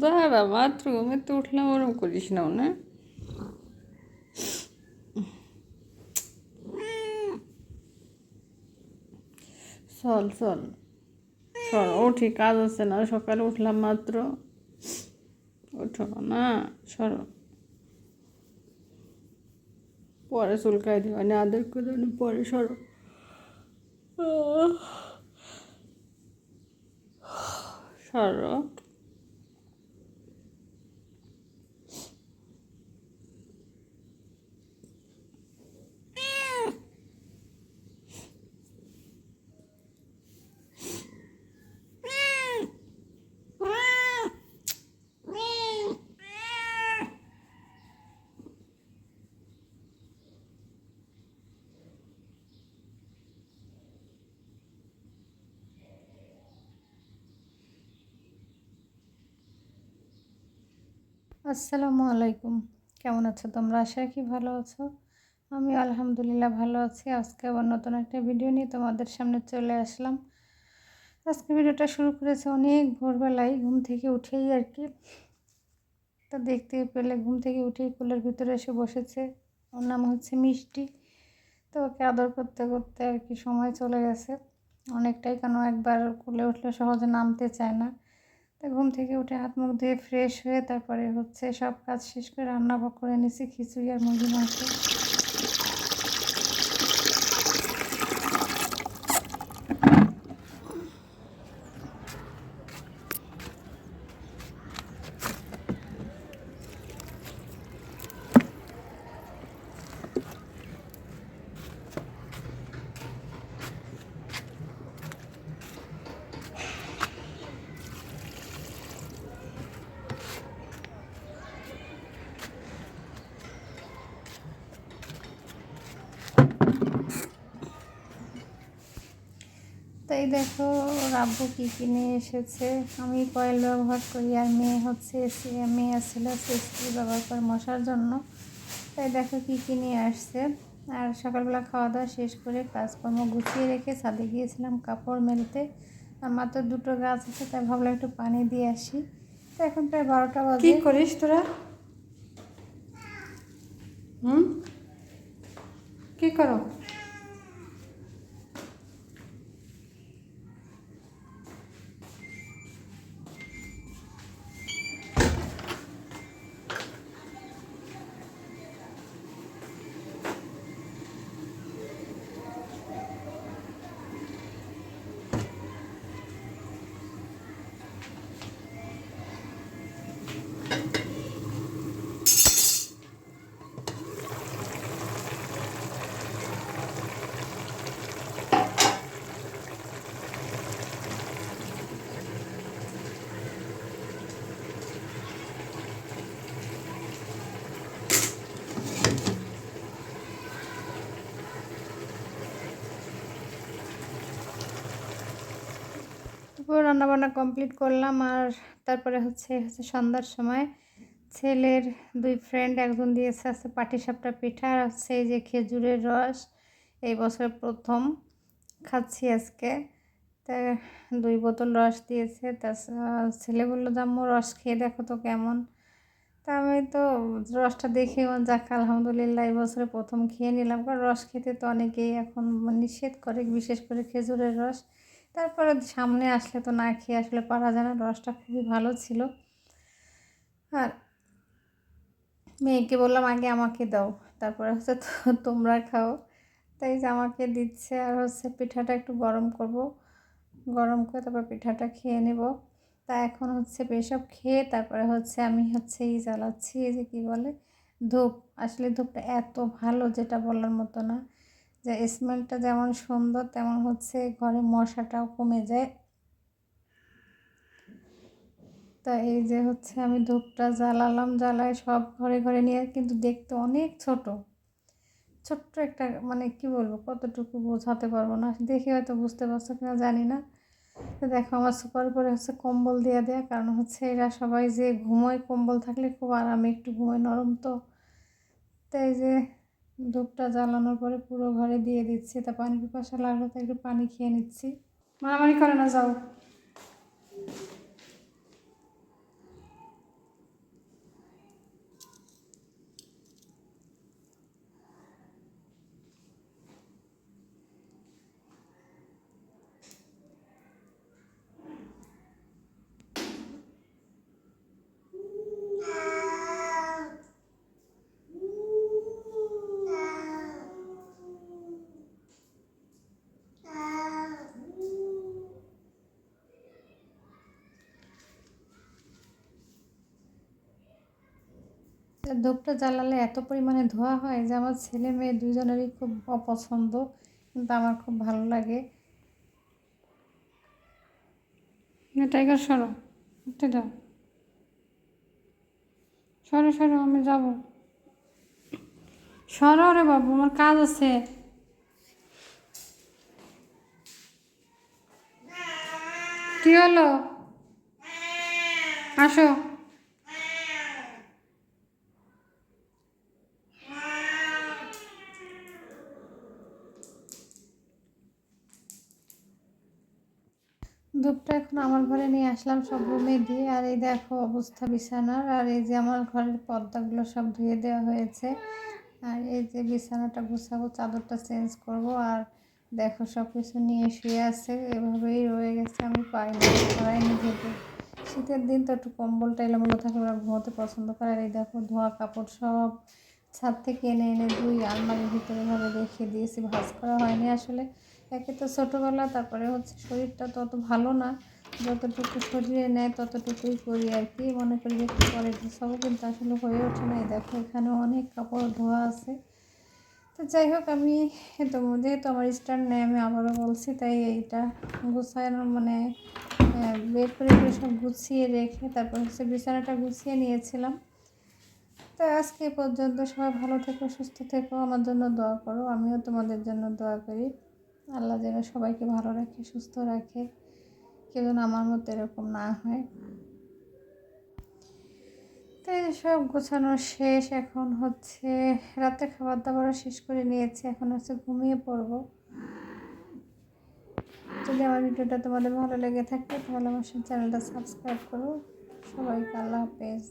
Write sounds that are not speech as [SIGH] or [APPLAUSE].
দাঁড়া ঘুমে তো উঠলাম, ওরম করিস না ও না? চল চল। চল, উঠি, কাজ আছে না, সকালে উঠলাম মাত্র। ওঠো, না, সরো। পরে চুলকাই দিও না, আদর করে পরে সরো। সরো। আসসালামু আলাইকুম। কেমন আছো তোমরা? আশা কি ভালো আছো। আমি আলহামদুলিল্লাহ ভালো আছি। আজকে আবার নতুন একটা ভিডিও নিয়ে তোমাদের সামনে চলে আসলাম। আজকে ভিডিওটা শুরু করেছে অনেক ভোরবেলায়, ঘুম থেকে উঠেই আর কি। তা দেখতে পেলে ঘুম থেকে উঠেই কুলের ভিতরে এসে বসেছে। ওর নাম হচ্ছে মিষ্টি। তো ওকে আদর করতে করতে আর কি সময় চলে গেছে। অনেকটাই কেন একবার কুলে উঠলে সহজে নামতে চায় না। তা ঘুম থেকে উঠে হাত মুখ ধুয়ে ফ্রেশ হয়ে তারপরে হচ্ছে সব কাজ শেষ করে রান্না করে নিয়েছি, খিচুড়ি আর মুরগি মাংস। তাই দেখো রাব্বু কী কিনে এসেছে? আমি কয়েল ব্যবহার করি আর মেয়ে হচ্ছে এসি, মেয়ে ছিল সিস্টি ব্যবহার করে মশার জন্য। তাই দেখো কী কিনে আসছে। আর সকালবেলা খাওয়া দাওয়া শেষ করে কাজকর্ম গুছিয়ে রেখে ছাদে গিয়েছিলাম কাপড় মেলতে। আর মাত্র দুটো গাছ আছে, তাই ভাবলাম একটু পানি দিয়ে আসি। তো এখন প্রায় বারোটা কি বাজে করিস তোরা? হুম? কী করো তারপর রান্নাবান্না কমপ্লিট করলাম আর তারপরে হচ্ছে হচ্ছে সন্ধ্যার সময় ছেলের দুই ফ্রেন্ড একজন দিয়েছে আছে পাটিসাপটা পিঠা আর হচ্ছে এই যে খেজুরের রস, এই বছর প্রথম খাচ্ছি আজকে। তা দুই বোতল রস দিয়েছে। তা ছেলে বলল, জাম্মু, রস খেয়ে দেখো তো কেমন। তা আমি তো রসটা দেখে যাক, আলহামদুলিল্লাহ, এই বছরে প্রথম খেয়ে নিলাম। কারণ রস খেতে তো অনেকেই এখন নিষেধ করে, বিশেষ করে খেজুরের রস। তারপরে সামনে আসলে তো না খেয়ে আসলে পারা যায় না, রসটা খুবই ভালো ছিল। আর মেয়েকে বললাম, আগে আমাকে দাও, তারপরে হচ্ছে [LAUGHS] তোমরা খাও। তাই যে আমাকে দিচ্ছে, আর হচ্ছে পিঠাটা একটু গরম করব। গরম করে তারপর পিঠাটা খেয়ে নেব। তা এখন হচ্ছে এসব খেয়ে তারপরে হচ্ছে আমি হচ্ছে এই জ্বালাচ্ছি, এই যে কী বলে ধূপ। আসলে ধূপটা এত ভালো যেটা বলার মতো না। যে স্মেলটা যেমন সুন্দর, তেমন হচ্ছে ঘরে মশাটাও কমে যায়। তা এই যে হচ্ছে আমি ধূপটা জ্বালালাম, জ্বালায় সব ঘরে ঘরে নিয়ে কিন্তু দেখতে অনেক ছোট। ছোট্ট একটা মানে কি বলব, কতটুকু বোঝাতে পারব না। দেখে হয়তো বুঝতে পারছ কিনা জানি না। তো দেখো আমার সুপার উপরে হচ্ছে কম্বল দিয়ে দেয়া, কারণ হচ্ছে এরা সবাই যে ঘুমোয় কম্বল থাকলে খুব আরামে একটু ঘুমোয় নরম তো। তাই যে ধূপটা জ্বালানোর পরে পুরো ঘরে দিয়ে দিচ্ছি। তা পানি পিপাসা লাগল তো একটু পানি খেয়ে নিচ্ছি। মারামারি করে না, যাও। ধূপটা জ্বালালে এত পরিমাণে ধোয়া হয় যে আমার ছেলে মেয়ে দুজনেরই খুব অপছন্দ, কিন্তু আমার খুব ভালো লাগে। টাইগার, সরো। উঠে যাও। সরো সরো, আমি যাব। সরো রে বাবু, আমার কাজ আছে। কি হলো? আসো। ধূপটা এখন আমার ঘরে নিয়ে আসলাম সব রুমে দিয়ে। আর এই দেখো অবস্থা বিছানার। আর এই যে আমার ঘরের পর্দাগুলো সব ধুয়ে দেওয়া হয়েছে। আর এই যে বিছানাটা গুছাবো, চাদরটা চেঞ্জ করব। আর দেখো সব কিছু নিয়ে শুয়ে আছে। এভাবেই রয়ে গেছে। আমি পাইনি করাইনি যেহেতু। শীতের দিন তো একটু কম্বলটা এলোমেলো থাকলে ওরা ঘুমোতে পছন্দ করে। আর এই দেখো ধোয়া কাপড় সব ছাদ থেকে এনে এনে দুই আলমারির ভিতরে ভাবে রেখে দিয়েছি, ভাজ করা হয়নি আসলে। একে তো ছোটোবেলা, তারপরে হচ্ছে শরীরটা তত ভালো না। যতটুকু শরীরে নেয় ততটুকুই করি আর কি। মনে করি যে একটু পরে সব কিন্তু আসলে হয়ে ওঠে না দেখো, এখানে অনেক কাপড় ধোয়া আছে। তো যাই হোক, আমি তো যেহেতু আমার স্টার নেই, আমি আবারও বলছি, তাই এইটা গুছানো মানে বের করে সব গুছিয়ে রেখে তারপর হচ্ছে বিছানাটা গুছিয়ে নিয়েছিলাম। তো আজকে পর্যন্ত সবাই ভালো থেকো, সুস্থ থেকো। আমার জন্য দোয়া করো, আমিও তোমাদের জন্য দোয়া করি। আল্লাহ যেন সবাইকে ভালো রাখে, সুস্থ রাখে। কেউ যেন আমার মতো এরকম না হয়। তো এই সব গোছানো শেষ, এখন হচ্ছে রাতে খাবার দাবারও শেষ করে নিয়েছি। এখন হচ্ছে ঘুমিয়ে পড়ব। যদি আমার ভিডিওটা তোমাদের ভালো লেগে থাকে, তাহলে আমার চ্যানেলটা সাবস্ক্রাইব করো। সবাইকে আল্লাহ হাফেজ।